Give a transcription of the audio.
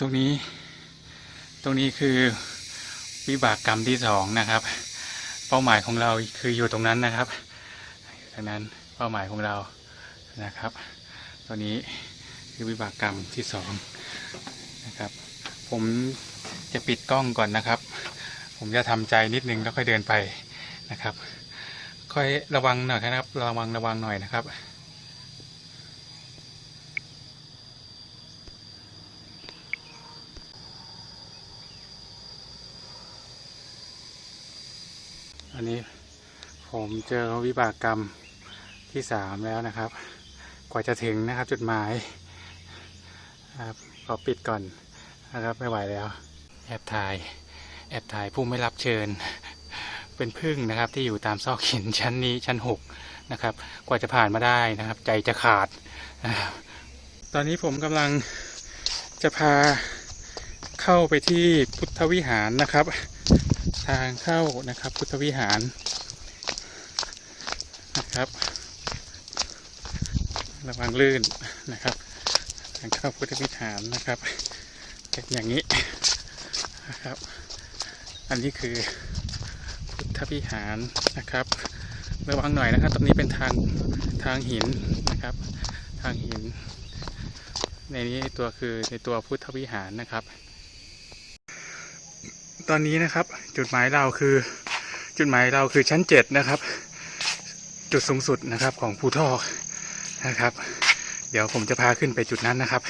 ตรงนี้ ตรงนี้คือวิบากกรรมที่สองนะครับ เป้าหมายของเราคืออยู่ตรงนั้นนะครับอยู่ตรงนั้นเป้าหมายของเรานะครับ ตัวนี้คือวิบากกรรมที่สองนะครับ ผมจะปิดกล้องก่อนนะครับ ผมจะทำใจนิดนึงแล้วค่อยเดินไปนะครับ ค่อยระวังหน่อยนะครับ ระวังระวังหน่อยนะครับ อันนี้ผมเจอวิบากกรรมที่สามแล้วนะครับ กว่าจะถึงนะครับจุดหมายครับขอปิดก่อนนะครับไม่ไหวแล้ว แอบถ่าย แอบถ่ายผู้ไม่รับเชิญ เป็นพึ่งนะครับที่อยู่ตามซอกหินชั้นนี้ชั้นหกนะครับ กว่าจะผ่านมาได้นะครับ ใจจะขาดนะครับตอนนี้ผมกำลังจะพาเข้าไปที่พุทธวิหารนะครับ ทางเข้านะครับ พุทธวิหารนะครับระวังลื่นนะครับ ทางเข้าพุทธวิหารนะครับเป็นอย่างนี้นะครับ อันนี้คือพุทธวิหารนะครับ ระวังหน่อยนะครับ ตรงนี้เป็นทางทางหินนะครับ ทางหิน ในนี้ตัวคือในตัวพุทธวิหารนะครับ ตอนนี้นะครับ จุดหมายเราคือ จุดหมายเราคือชั้นเจ็ดนะครับ จุดสูงสุดนะครับของภูทอกนะครับ เดี๋ยวผมจะพาขึ้นไปจุดนั้นนะครับ